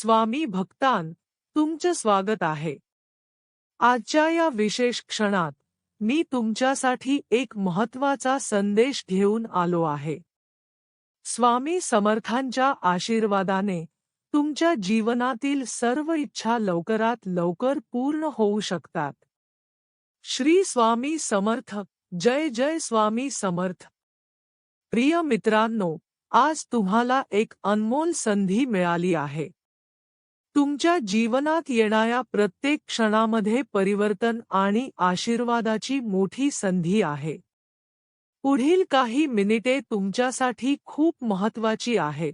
स्वामी भक्तान, तुमचं स्वागत आहे. आजच्या या विशेष क्षणात, मी तुमच्यासाठी एक महत्वाचा संदेश घेऊन आलो आहे. स्वामी समर्थांच्या आशीर्वादाने, तुमच्या जीवनातील सर्व इच्छा लवकरात लवकर पूर्ण होऊ शकतात. श्री स्वामी समर्थ, जय जय स्वामी समर्थ. प्रिय मित्रांनो, आज तुम्हाला एक अनमोल संधी मिळाली आहे. तुमच्या जीवनात येणाऱ्या प्रत्येक क्षणामध्ये परिवर्तन आणि आशीर्वादाची मोठी संधी आहे. पुढील काही मिनिटे तुमच्यासाठी खूप महत्वाची आहेत.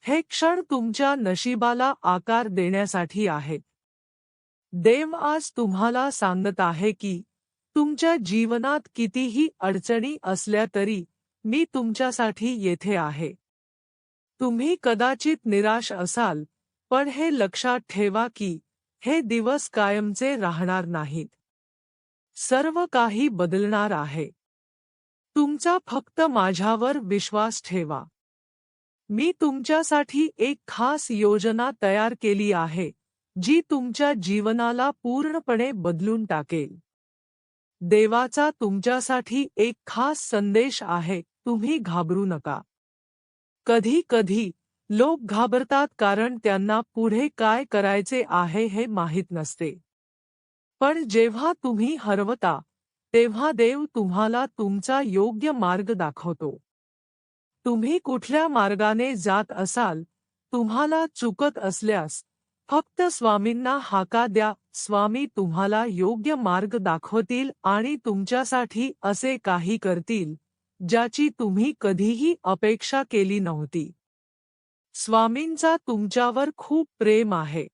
हे क्षण तुमच्या नशिबाला आकार देण्यासाठी आहेत. देव आज तुम्हाला सांगत आहे की, तुमच्या जीवनात कितीही अडचणी असल्या तरी, मी तुमच्यासाठी येथे आहे. तुम्ही कदाचित निराश असाल पण हे लक्षात ठेवा की हे दिवस कायमचे राहणार नाहीत. सर्व काही बदलणार आहे. तुमचा फक्त माझ्यावर विश्वास ठेवा. मी तुमच्यासाठी एक खास योजना तयार केली आहे जी तुमच्या जीवनाला पूर्णपणे बदलून टाकेल. देवाचा तुमच्यासाठी एक खास संदेश आहे तुम्ही घाबरू नका. कधी कधी लोक घाबरतात कारण त्यांना पुढे काय करायचे आहे हे माहीत नसते. पण जेव्हा तुम्ही हरवता तेव्हा देव तुम्हाला तुमचा योग्य मार्ग दाखवतो. तुम्ही कुठल्या मार्गाने जात असाल तुम्हाला चुकत असल्यास फक्त स्वामींना हाका द्या स्वामी तुम्हाला योग्य मार्ग दाखवतील आणि तुमच्यासाठी असे काही करतील ज्याची तुम्ही कधीही अपेक्षा केली नव्हती. स्वामींचा तुमच्यावर खूप प्रेम आहे.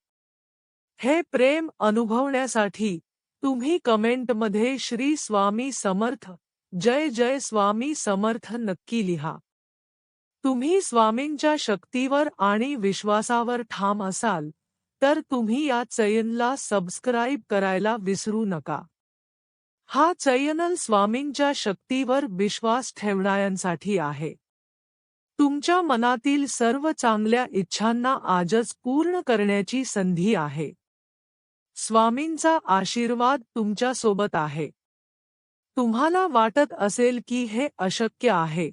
हे प्रेम अनुभवण्यासाठी तुम्ही कमेंटमध्ये श्री स्वामी समर्थ जय जय स्वामी समर्थ नक्की लिहा. तुम्ही स्वामींच्या शक्तीवर आणि विश्वासावर ठाम असाल तर तुम्ही या चयनला सबस्क्राईब करायला विसरू नका. हा चैनल स्वामींच्या शक्तीवर विश्वास ठेवणाऱ्यांसाठी आहे. तुमच्या मनातील सर्व चांगल्या इच्छांना आजच पूर्ण करण्याची संधी आहे. स्वामींचा आशीर्वाद तुमच्यासोबत आहे. तुम्हाला वाटत असेल की हे अशक्य आहे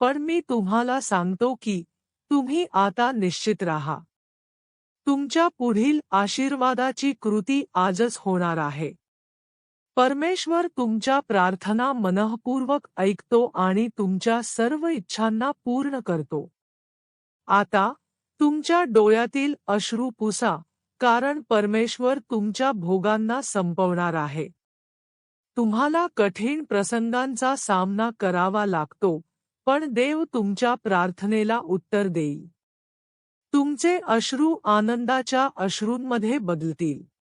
पण मी तुम्हाला सांगतो की तुम्ही आता निश्चित राहा. तुमच्या पुढील आशीर्वादाची कृती आजच होणार आहे. परमेश्वर तुमच्या प्रार्थना मनःपूर्वक ऐकतो आणि तुमच्या सर्व इच्छांना पूर्ण करतो. आता तुमच्या डोळ्यातील अश्रू पुसा कारण परमेश्वर तुमच्या भोगांना संपवणार आहे. तुम्हाला कठीण प्रसंगांचा सामना करावा लागतो पण देव तुमच्या प्रार्थनेला उत्तर देईल. तुमचे अश्रू आनंदाच्या अश्रूंमध्ये बदलतील.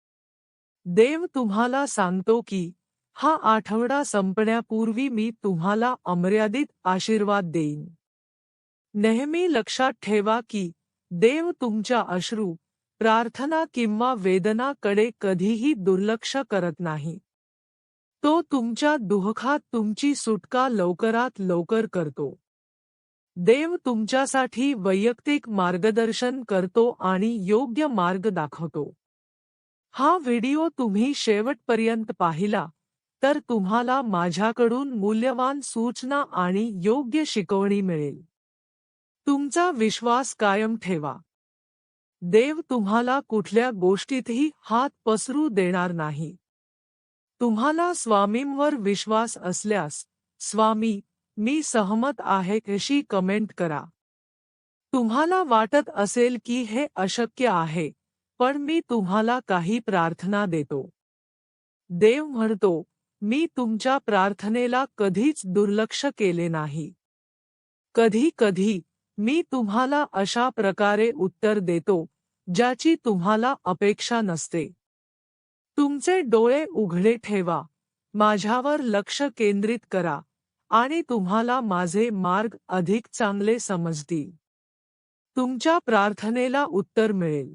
देव तुम्हाला सांगतो की हा आठवडा संपण्यापूर्वी मी तुम्हाला अमर्यादित आशीर्वाद देईन. नेहमी लक्षात ठेवा की देव तुमच्या अश्रू प्रार्थना किंवा वेदनाकडे कधीही दुर्लक्ष करत नाही. तो तुमच्या दुःखात तुमची सुटका लवकरात लवकर करतो. देव तुमच्यासाठी वैयक्तिक मार्गदर्शन करतो आणि योग्य मार्ग दाखवतो. हा व्हिडिओ तुम्ही शेवटपर्यंत पाहिला तर तुम्हाला माझ्याकडून मूल्यवान सूचना आणि योग्य शिकवणी मिळेल. तुमचा विश्वास कायम ठेवा. देव तुम्हाला कुठल्या गोष्टीतही हात पसरू देणार नाही. तुम्हाला स्वामींवर विश्वास असल्यास स्वामी मी सहमत आहे अशी कमेंट करा. तुम्हाला वाटत असेल की हे अशक्य आहे पण मी तुम्हाला काही प्रार्थना देतो. देव म्हणतो मी तुमच्या प्रार्थनेला कधीच दुर्लक्ष केले नाही. कधी कधी मी तुम्हाला अशा प्रकारे उत्तर देतो ज्याची तुम्हाला अपेक्षा नसते. तुमचे डोळे उघडे ठेवा माझ्यावर लक्ष केंद्रित करा आणि तुम्हाला माझे मार्ग अधिक चांगले समजतील. तुमच्या प्रार्थनेला उत्तर मिळेल.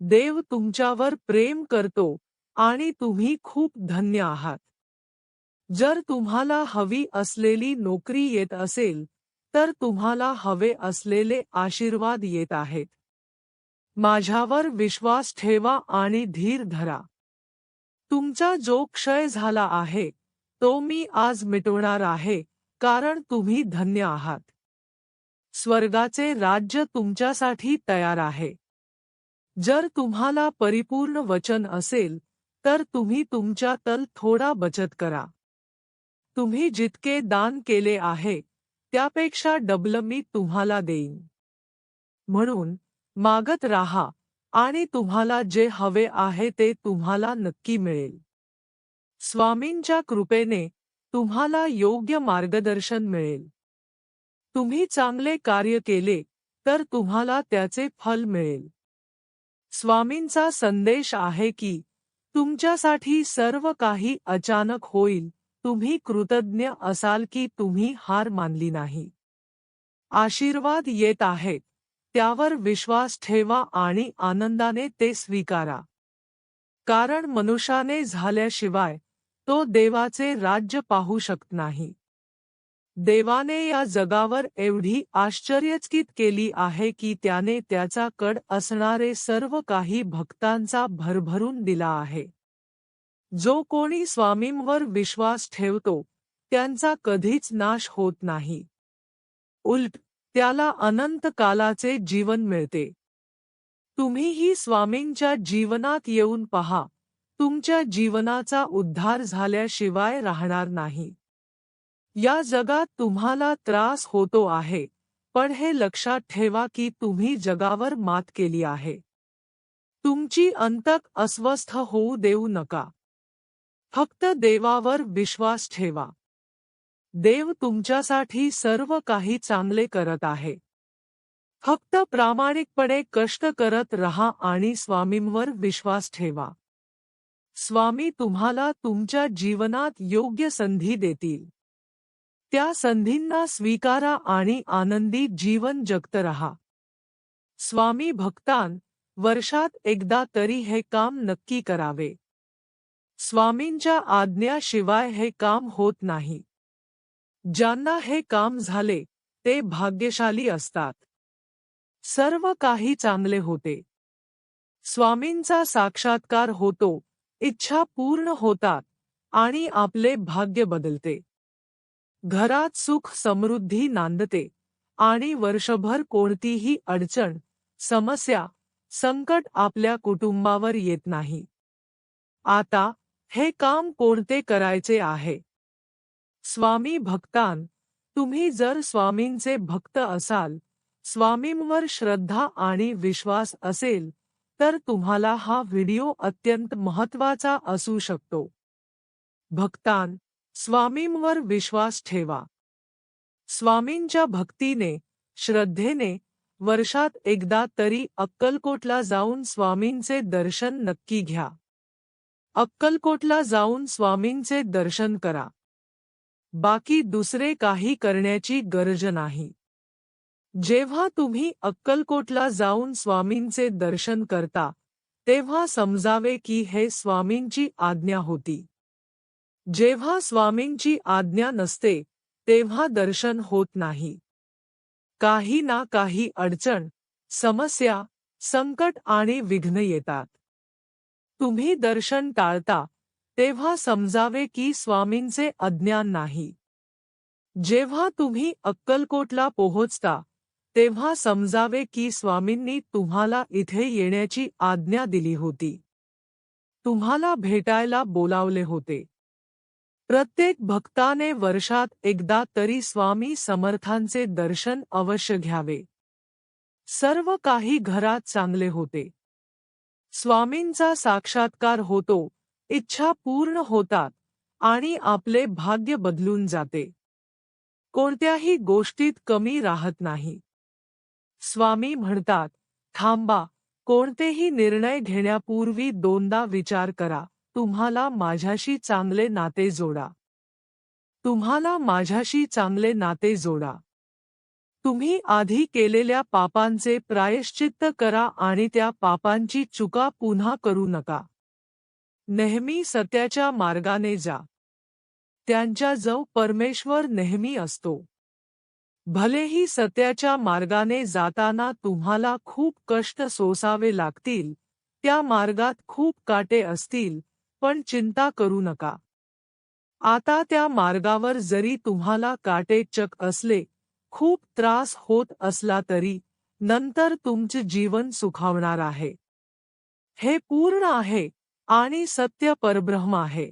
देव तुमच्यावर प्रेम करतो आणि तुम्ही खूप धन्य आहात. जर तुम्हाला हवी असलेली नोकरी येत असेल तर तुम्हाला हवे असलेले आशीर्वाद येत आहेत. माझ्यावर विश्वास ठेवा आणि धीर धरा. तुमचा जो क्षय झाला आहे तो मी आज मिटवणार आहे कारण तुम्ही धन्य आहात. स्वर्गाचे राज्य तुमच्यासाठी तयार आहे. जर तुम्हाला परिपूर्ण वचन असेल तर तुम्ही तुमच्या तल थोडा बचत करा. तुम्ही जितके दान केले आहे त्यापेक्षा डबल मी तुम्हाला देईन. म्हणून मागत राहा आणि तुम्हाला जे हवे आहे ते तुम्हाला नक्की मिळेल. स्वामींच्या कृपेने तुम्हाला योग्य मार्गदर्शन मिळेल. तुम्ही चांगले कार्य केले तर तुम्हाला त्याचे फल मिळेल. स्वामींचा संदेश आहे की तुमच्यासाठी सर्व काही अचानक होईल. तुम्ही कृतज्ञ असाल की तुम्ही हार मानली नाही. आशीर्वाद येत आहेत. त्यावर विश्वास ठेवा आणि आनंदाने ते स्वीकारा. कारण मनुष्याने झाल्याशिवाय तो देवाचे राज्य पाहू शकत नाही. देवाने या जगावर एवढी आश्चर्यचकित केली आहे की त्याने त्याचा कड असणारे सर्व काही भक्तांचा भरभरून दिला आहे. जो कोणी स्वामींवर विश्वास ठेवतो त्यांचा कधीच नाश होत नाही. उलट त्याला अनंत कालाचे जीवन मिळते. तुम्हीही स्वामींच्या जीवनात येऊन पहा तुमच्या जीवनाचा उद्धार झाल्याशिवाय राहणार नाही. या जगात तुम्हाला त्रास होतो आहे. पण हे लक्षात ठेवा की तुम्ही जगावर मात केली आहे. तुमची अंतक अस्वस्थ होऊ देऊ नका. फक्त देवावर विश्वास ठेवा. देव तुमच्यासाठी सर्व काही चांगले करत आहे. फक्त प्रामाणिकपणे कष्ट करत रहा आणि स्वामींवर विश्वास ठेवा. स्वामी तुम्हाला तुमच्या जीवनात योग्य संधी देतील. त्या संधींना स्वीकारा आणि आनंदी जीवन जगत रहा. स्वामी भक्तान वर्षात एकदा तरी हे काम नक्की करावे. स्वामींच्या आज्ञाशिवाय हे काम होत नाही. ज्यांना हे काम झाले ते भाग्यशाली असतात. सर्व काही चांगले होते. स्वामींचा साक्षात्कार होतो इच्छा पूर्ण होतात आणि आपले भाग्य बदलते. घरात सुख समृद्धी नांदते. आणि वर्षभर कोणतीही अडचण समस्या संकट आपल्या कुटुंबावर येत नाही. आता हे काम कोणते करायचे आहे? स्वामी भक्तान तुम्ही जर स्वामींचे भक्त असाल स्वामींवर श्रद्धा आणि विश्वास असेल तर तुम्हाला हा व्हिडिओ अत्यंत महत्त्वाचा असू शकतो. भक्तान स्वामींवर विश्वास ठेवा. स्वामींच्या भक्तीने, श्रद्धेने, वर्षात एकदा तरी अक्कलकोटला जाऊन स्वामींचे दर्शन नक्की घ्या. अक्कलकोटला जाऊन स्वामींचे दर्शन करा. बाकी दुसरे काही करण्याची गरज नाही. जेव्हा तुम्ही अक्कलकोटला जाऊन स्वामींचे दर्शन करता, तेव्हा समजावे की हे स्वामींची आज्ञा होती. जेव्हा स्वामींची आज्ञा नसते तेव्हा दर्शन होत नाही. काही ना काही अडचण समस्या संकट आणि विघ्न येतात. तुम्ही दर्शन टाळता तेव्हा समजावे की स्वामींचे अज्ञान नाही. जेव्हा तुम्ही अक्कलकोटला पोहोचता तेव्हा समजावे की स्वामींनी तुम्हाला इथे येण्याची आज्ञा दिली होती. तुम्हाला भेटायला बोलावले होते. प्रत्येक भक्ताने वर्षात एकदा तरी स्वामी समर्थांचे दर्शन अवश्य घ्यावे. सर्व काही घरात चांगले होते. स्वामींचा साक्षात्कार होतो इच्छा पूर्ण होतात आणि आपले भाग्य बदलून जाते. कोणत्याही गोष्टीत कमी राहत नाही. स्वामी म्हणतात थांबा कोणतेही निर्णय घेण्यापूर्वी दोनदा विचार करा. तुम्हाला माझ्याशी चांगले नाते जोडा. तुम्हाला माझ्याशी चांगले नाते जोडा. तुम्ही आधी केलेल्या पापांचे प्रायश्चित्त करा आणि त्या पापांची चुका पुन्हा करू नका. नेहमी सत्याच्या मार्गाने जा. त्यांच्या जव परमेश्वर नेहमी असतो. भलेही सत्याच्या मार्गाने जाताना तुम्हाला खूप कष्ट सोसावे लागतील त्या मार्गात खूप काटे असतील पण चिंता करू नका. आता त्या मार्गावर जरी तुम्हाला काटेचक असले खूप त्रास होत असला तरी नंतर तुमचे जीवन सुखावणार आहे. हे पूर्ण आहे आणि सत्य परब्रह्म आहे.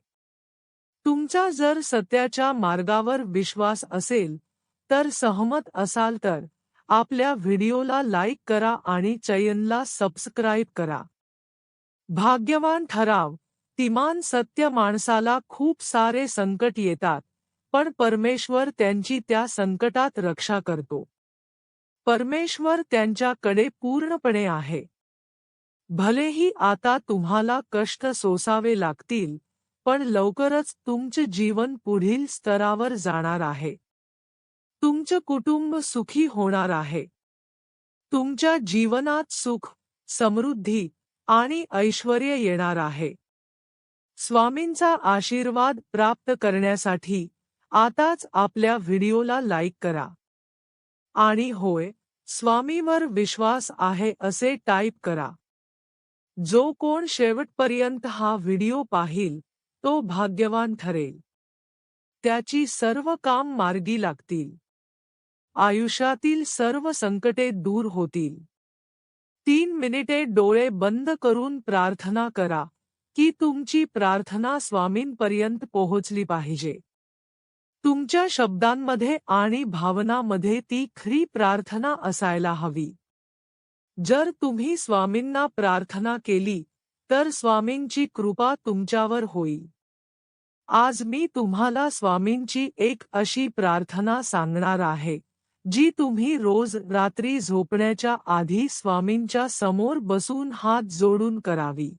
तुमचा जर सत्याच्या मार्गावर विश्वास असेल तर सहमत असाल तर आपल्या व्हिडिओला लाईक करा आणि चयनला सबस्क्राईब करा. भाग्यवान ठराव. तिमान सत्य माणसाला खूप सारे संकट येतात पण परमेश्वर त्यांची त्या संकटात रक्षा करतो. परमेश्वर त्यांच्याकडे पूर्णपणे आहे. भलेही आता तुम्हाला कष्ट सोसावे लागतील पण लवकरच तुमचे जीवन पुढील स्तरावर जाणार आहे. तुमचं कुटुंब सुखी होणार आहे. तुमच्या जीवनात सुख समृद्धी आणि ऐश्वर येणार आहे. स्वामींचा आशीर्वाद प्राप्त करण्यासाठी आताच आपल्या व्हिडिओला लाईक करा. आणि होय स्वामीवर विश्वास आहे असे टाईप करा. जो कोण शेवटपर्यंत हा व्हिडिओ पाहिल तो भाग्यवान ठरेल. त्याची सर्व काम मार्गी लागतील. आयुष्यातील सर्व संकटे दूर होतील. तीन मिनिटे डोळे बंद करून प्रार्थना करा. की तुमची प्रार्थना स्वामींपर्यंत पोहोचली पाहिजे. तुमच्या शब्दांमध्ये आणि भावनामध्ये ती खरी प्रार्थना असायला हवी. जर तुम्ही स्वामींना प्रार्थना केली, तर स्वामींची कृपा तुमच्यावर होईल. आज मी तुम्हाला स्वामींची एक अशी प्रार्थना सांगणार आहे, जी तुम्ही रोज रात्री झोपण्याच्या आधी स्वामींच्या समोर बसून हात जोडून करावी.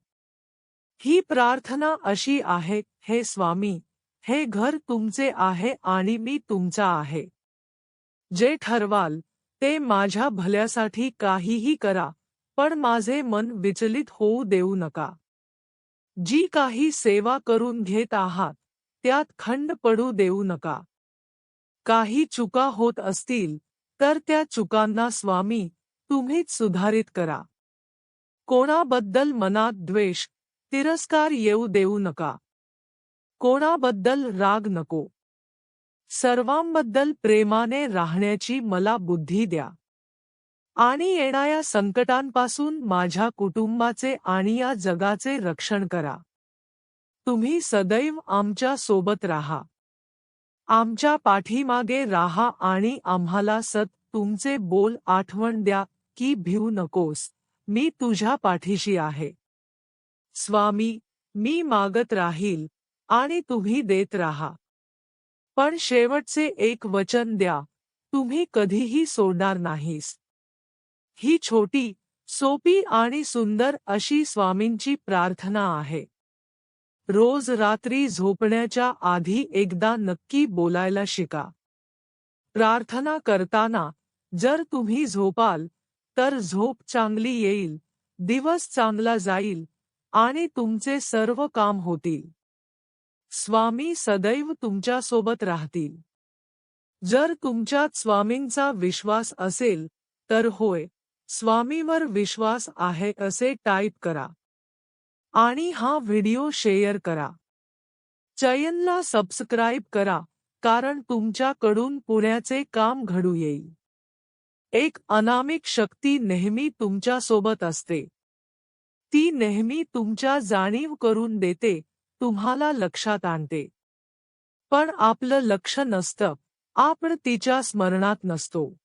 ही प्रार्थना अशी आहे, हे स्वामी, हे घर तुमचे आहे आणि मी तुमचा आहे. जे ठरवाल, ते माझ्या भल्यासाठी काहीही करा, पण माझे मन विचलित होऊ देऊ नका. जी काही सेवा करून घेत आहात, त्यात खंड पडू देऊ नका. काही चुका होत असतील, तर त्या चुकांना स्वामी, तुम्हीच सुधारित करा. कोणाबद्दल मनात द्वेष तिरस्कार येऊ देऊ नका. कोणाबद्दल राग नको. सर्वांबद्दल प्रेमाने राहण्याची मला बुद्धी द्या. आणि येणाऱ्या संकटांपासून माझ्या कुटुंबाचे आणि या जगाचे रक्षण करा. तुम्ही सदैव आमच्यासोबत राहा. आमच्या पाठीमागे राहा आणि आम्हाला सत तुमचे बोल आठवण द्या की भिऊ नकोस. मी तुझ्या पाठीशी आहे. स्वामी मी मागत राहील आणि तुम्ही देत राहा. पण शेवटचे एक वचन द्या तुम्ही कधीही सोडणार नाहीस. ही छोटी सोपी आणि सुंदर अशी स्वामींची प्रार्थना आहे. रोज रात्री झोपण्याच्या आधी एकदा नक्की बोलायला शिका. प्रार्थना करताना जर तुम्ही झोपाल तर झोप चांगली येईल दिवस चांगला जाईल आणि तुमचे सर्व काम होतील. स्वामी सदैव तुमच्यासोबत राहतील. जर तुमच्यात स्वामींचा विश्वास असेल तर होय स्वामीवर विश्वास आहे असे टाईप करा. आणि हा व्हिडिओ शेअर करा. चयनला सबस्क्राईब करा कारण तुमच्याकडून पुण्याचे काम घडू येईल. एक अनामिक शक्ती नेहमी तुमच्यासोबत असते. ती नेहमी तुमच्या जाणीव करून देते तुम्हाला लक्षात आणते. पण आपलं लक्ष नसतं आपण तिच्या स्मरणात नसतो.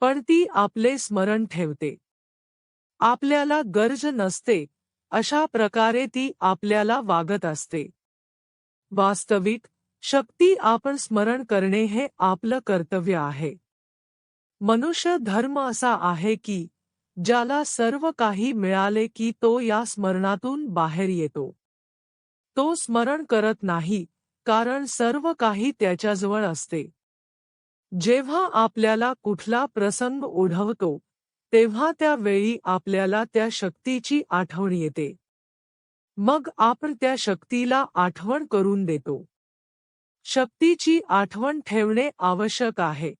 पण ती आपले स्मरण ठेवते. आपल्याला गरज नसते अशा प्रकारे ती आपल्याला वागत असते. वास्तविक शक्ती आपण स्मरण करणे हे आपलं कर्तव्य आहे. मनुष्य धर्म असा आहे की ज्याला सर्व काही मिळाले की तो या स्मरणातून बाहेर येतो. तो स्मरण करत नाही कारण सर्व काही त्याच्याजवळ असते. जेव्हा आपल्याला कुठला प्रसंग ओढवतो तेव्हा त्या वेळी आपल्याला त्या शक्तीची आठवण येते. मग आपण त्या शक्तीला आठवण करून देतो. शक्तीची आठवण ठेवणे आवश्यक आहे.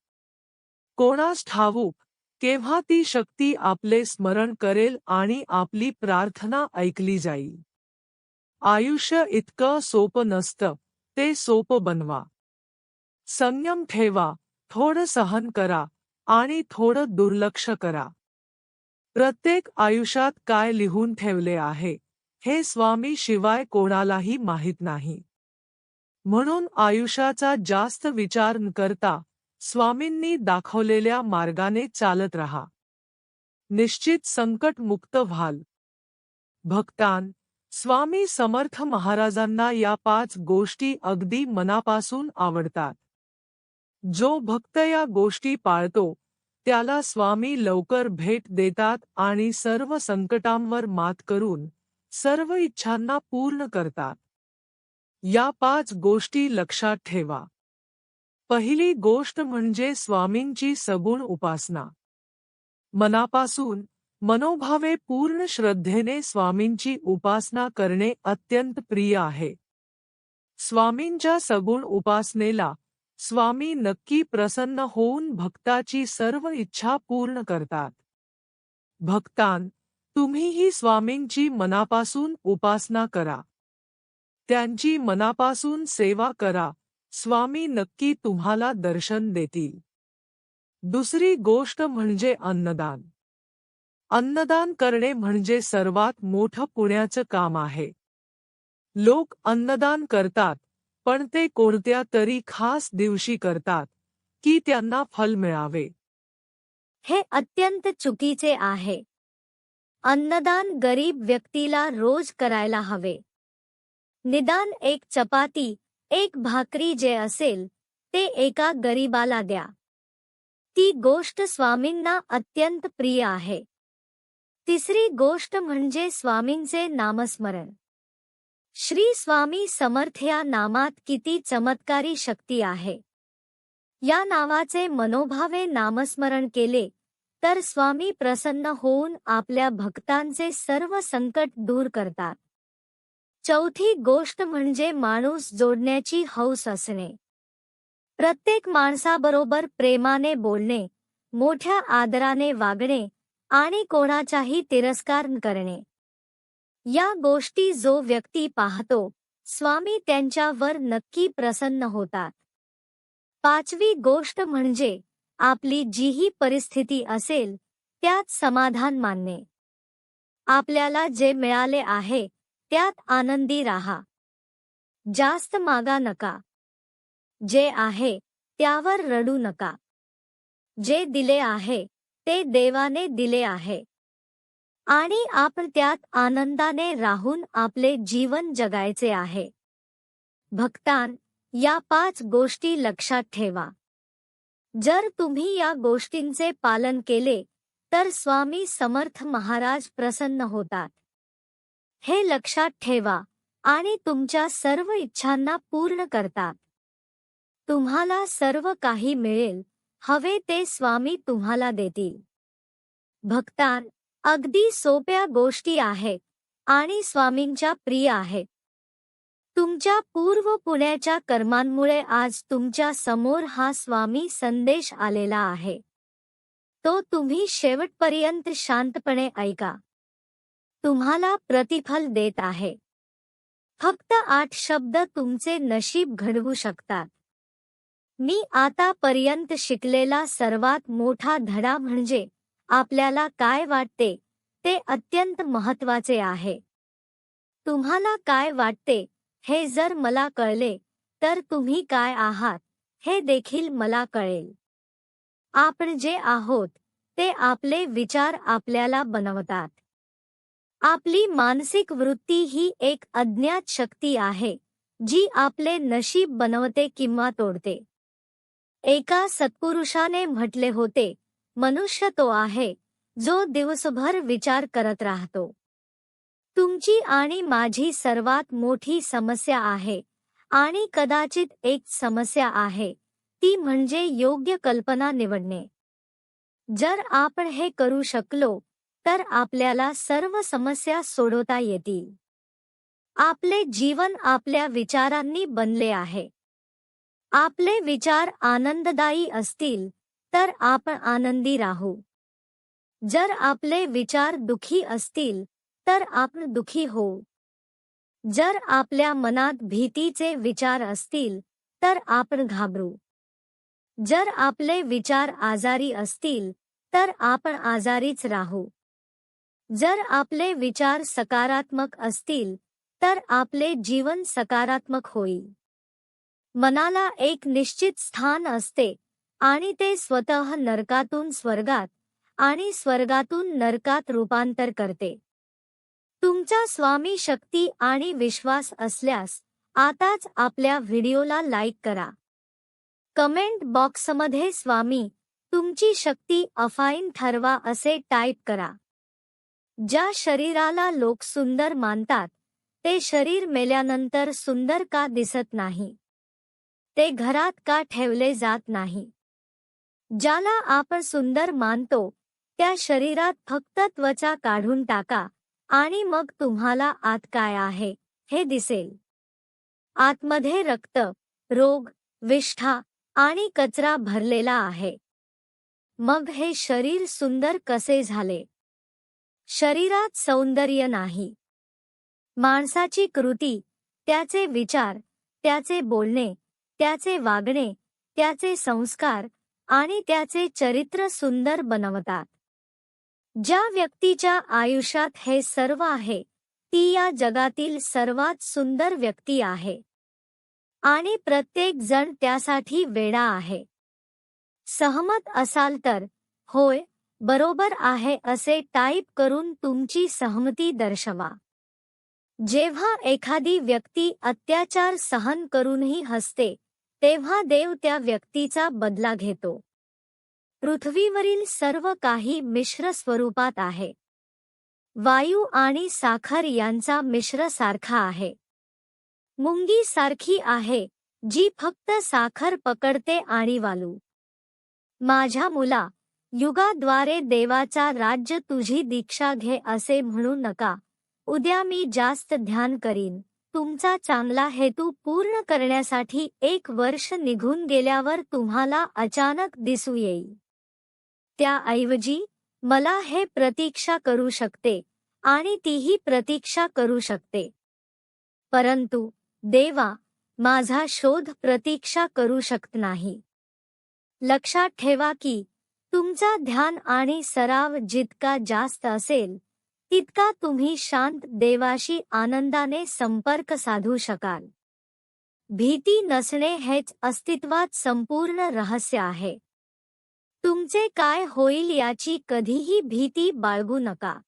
कोणास ठाऊक केव्हा ती शक्ती आपले स्मरण करेल आणि आपली प्रार्थना ऐकली जाईल. आयुष्य इतकं सोपं नसतं ते सोपं बनवा. संयम ठेवा थोडं सहन करा आणि थोडं दुर्लक्ष करा. प्रत्येक आयुष्यात काय लिहून ठेवले आहे हे स्वामी शिवाय कोणालाही माहीत नाही. म्हणून आयुष्याचा जास्त विचार न करता स्वामींनी दाखवलेल्या मार्गाने चालत रहा. निश्चित संकट मुक्त व्हाल. भक्तान स्वामी समर्थ महाराजांना या पाच गोष्टी अगदी मनापासून आवडतात. जो भक्त या गोष्टी पाळतो त्याला स्वामी लवकर भेट देतात आणि सर्व संकटांवर मात करून सर्व इच्छांना पूर्ण करतात. या पाच गोष्टी लक्षात ठेवा. पहिली गोष्ट म्हणजे स्वामींची सगुण उपासना. मनापासून मनोभावे पूर्ण श्रद्धेने स्वामींची उपासना करणे अत्यंत प्रिय आहे. स्वामींच्या सगुण उपासनेला स्वामी नक्की प्रसन्न होऊन भक्ताची सर्व इच्छा पूर्ण करतात. भक्तान तुम्हीही स्वामींची मनापासून उपासना करा. त्यांची मनापासून सेवा करा. स्वामी नक्की तुम्हाला दर्शन देतील. दुसरी गोष्ट म्हणजे अन्नदान. अन्नदान करणे म्हणजे सर्वात मोठं पुण्याचं काम आहे. लोक अन्नदान करतात पण ते कोणत्या तरी खास दिवशी करतात की त्यांना फल मिळावे. हे अत्यंत चुकीचे आहे. अन्नदान गरीब व्यक्तीला रोज करायला हवे. निदान एक चपाती एक भाकरी जे असेल ते एका गरीबाला द्या. ती गोष्ट स्वामींना अत्यंत प्रिय आहे. तिसरी गोष्ट म्हणजे स्वामींचे नामस्मरण. श्री स्वामी समर्थ या नामात किती चमत्कारी शक्ती आहे. या नावाचे मनोभावे नामस्मरण केले तर स्वामी प्रसन्न होऊन आपल्या भक्तांचे सर्व संकट दूर करतात. चौथी गोष्ट म्हणजे माणूस जोडण्याची हौस असणे. प्रत्येक माणसाबरोबर प्रेमाने बोलणे मोठ्या आदराने वागणे आणि कोणाचाही तिरस्कार करणे. या गोष्टी जो व्यक्ती पाहतो स्वामी त्यांच्यावर नक्की प्रसन्न होतात. पाचवी गोष्ट म्हणजे आपली जीही परिस्थिती असेल त्यात समाधान मानणे. आपल्याला जे मिळाले आहे त्यात आनंदी राहा. जास्त मागा नका. जे आहे त्यावर रडू नका. जे दिले आहे ते देवाने दिले आहे. आणि आपण त्यात आनंदाने राहून आपले जीवन जगायचे आहे. भक्तान या पाच गोष्टी लक्षात ठेवा. जर तुम्ही या गोष्टींचे पालन केले तर स्वामी समर्थ महाराज प्रसन्न होतात. हे लक्षात ठेवा आणि तुमच्या सर्व इच्छांना पूर्ण करतात. तुम्हाला सर्व काही मिळेल. हवे ते स्वामी तुम्हाला देतील. भक्तान अगदी सोप्या गोष्टी आहेत आणि स्वामींच्या प्रिय आहेत. तुमच्या पूर्व पुण्याच्या कर्मांमुळे आज तुमच्यासमोर हा स्वामी संदेश आलेला आहे. तो तुम्ही शेवटपर्यंत शांतपणे ऐका. तुम्हाला प्रतिफल देत आहे. फक्त आठ शब्द तुमचे नशीब घडवू शकतात. मी आतापर्यंत शिकलेला सर्वात मोठा धडा म्हणजे आपल्याला काय वाटते ते अत्यंत महत्त्वाचे आहे. तुम्हाला काय वाटते हे जर मला कळले तर तुम्ही काय आहात हे देखील मला कळेल. आपण जे आहोत ते आपले विचार आपल्याला बनवतात. आपली मानसिक वृत्ती ही एक अज्ञात शक्ती आहे जी आपले नशीब बनवते किंवा तोडते. एका सत्पुरुषाने म्हटले होते मनुष्य तो आहे जो दिवसभर विचार करत राहतो. तुमची आणि माझी सर्वात मोठी समस्या आहे आणि कदाचित एक समस्या आहे ती म्हणजे योग्य कल्पना निवडणे. जर आपण हे करू शकलो तर आपल्याला सर्व समस्या सोडवता येतील. आपले जीवन आपल्या विचारांनी बनले आहे. आपले विचार आनंददायी असतील तर आपण आनंदी राहू. जर आपले विचार दुखी असतील तर आपण दुखी होऊ. जर आपल्या मनात भीतीचे विचार असतील तर आपण घाबरू. जर आपले विचार आजारी असतील तर आपण आजारीच राहू. जर आपले विचार सकारात्मक असतील तर आपले जीवन सकारात्मक होईल. मनाला एक निश्चित स्थान असते आणि ते स्वतः नरकातून स्वर्गात आणि स्वर्गातून नरकात रूपांतर करते. तुमचा स्वामी शक्ती आणि विश्वास असल्यास आताच आपल्या व्हिडिओला लाईक करा. कमेंट बॉक्समध्ये स्वामी तुमची शक्ती अफाईन ठरवा असे टाईप करा. ज्या शरीराला लोक सुंदर मानतात ते शरीर मेल्यानंतर सुंदर का दिसत नाही? ते घरात का ठेवले जात नाही? ज्याला आपण सुंदर मानतो त्या शरीरात फक्त त्वचा काढून टाका आणि मग तुम्हाला आत काय आहे हे दिसेल. आतमध्ये रक्त रोग विष्ठा आणि कचरा भरलेला आहे. मग हे शरीर सुंदर कसे झाले? शरीरात सौंदर्य नाही. माणसाची कृती त्याचे विचार त्याचे बोलणे त्याचे वागणे त्याचे संस्कार आणि त्याचे चरित्र सुंदर बनवतात. ज्या व्यक्तीच्या आयुष्यात हे सर्व आहे ती या जगातील सर्वात सुंदर व्यक्ती आहे. आणि प्रत्येक जण त्यासाठी वेडा आहे. सहमत असाल तर होय बरोबर आहे असे टाईप करून तुमची सहमती दर्शवा. जेव्हा एखादी व्यक्ती अत्याचार सहन करूनही हसते तेव्हा देव त्या व्यक्तीचा बदला घेतो. पृथ्वीवरील सर्व काही मिश्र स्वरूपात आहे. वायू आणि साखर यांचा मिश्र सारखा आहे. मुंगी सारखी आहे जी फक्त साखर पकडते आणि वालू. माझ्या मुला युगाद्वारे देवाचा राज्य तुझी दीक्षा घे असे म्हणू नका. उद्या मी जास्त ध्यान करीन. तुमचा चांगला हेतू पूर्ण करण्यासाठी एक वर्ष निघून गेल्यावर तुम्हाला अचानक दिसू येईल. त्याऐवजी मला हे प्रतीक्षा करू शकते आणि तीही प्रतीक्षा करू शकते. परंतु देवा माझा शोध प्रतीक्षा करू शकत नाही. लक्षात ठेवा की तुमचा ध्यान आणि सराव जितका जास्त असेल तितका तुम्ही शांत देवाशी आनंदाने संपर्क साधू शकाल. भीती नसणे हेच अस्तित्वात संपूर्ण रहस्य आहे. तुमचे काय होईल याची कधीही भीती बाळगू नका.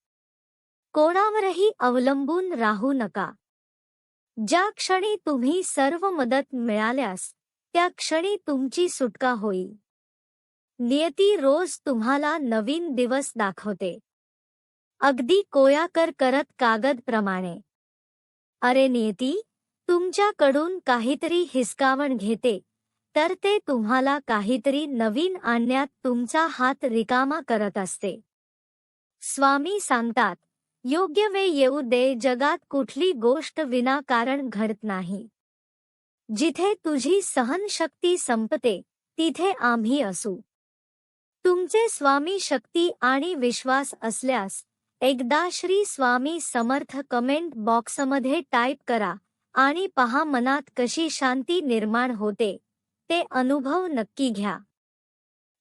कोणावरही अवलंबून राहू नका. ज्या क्षणी तुम्ही सर्व मदत मिळाल्यास त्या क्षणी तुमची सुटका होईल. नियती रोज तुम्हाला नवीन दिवस दाखवते. अगदी कोयाकर करत कागद प्रमाणे. अरे नियती तुमच्याकडून काहीतरी हिसकावण घेते तर ते तुम्हाला काहीतरी नवीन आणण्यात तुमचा हात रिकामा करत असते. स्वामी सांगतात योग्य वेळ येऊ दे जगात कुठली गोष्ट विनाकारण घडत नाही. जिथे तुझी सहनशक्ती संपते तिथे आम्ही असू. तुमचे स्वामी शक्ती आणि विश्वास असल्यास एकदा श्री स्वामी समर्थ कमेंट बॉक्समध्ये टाईप करा आणि पहा मनात कशी शांती निर्माण होते. ते अनुभव नक्की घ्या.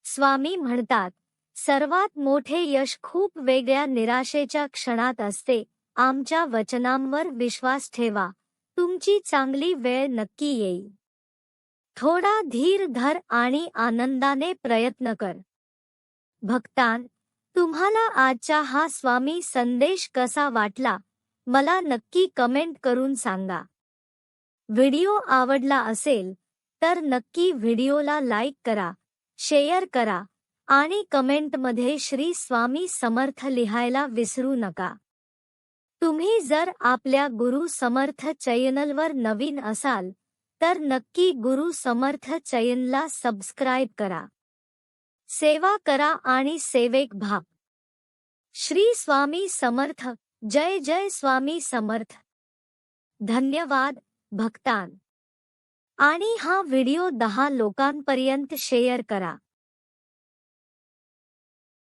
स्वामी म्हणतात सर्वात मोठे यश खूप वेगळ्या निराशेच्या क्षणात असते. आमच्या वचनांवर विश्वास ठेवा. तुमची चांगली वेळ नक्की येईल. थोडा धीर धर आणि आनंदाने प्रयत्न कर. भक्तान तुम्हाला आजचा हा स्वामी संदेश कसा वाटला? मला नक्की कमेंट करून सांगा. व्हिडिओ आवडला असेल तर नक्की व्हिडिओला लाईक करा शेअर करा आणि कमेंटमध्ये श्री स्वामी समर्थ लिहायला विसरू नका. तुम्ही जर आपल्या गुरु समर्थ चॅनलवर नवीन असाल तर नक्की गुरु समर्थ चैनला सबस्क्राईब करा. सेवा करा आणि सेवेक भाग. श्री स्वामी समर्थ. जय जय स्वामी समर्थ. धन्यवाद भक्तान. आणि हा व्हिडिओ दहा लोकांपर्यंत शेअर करा.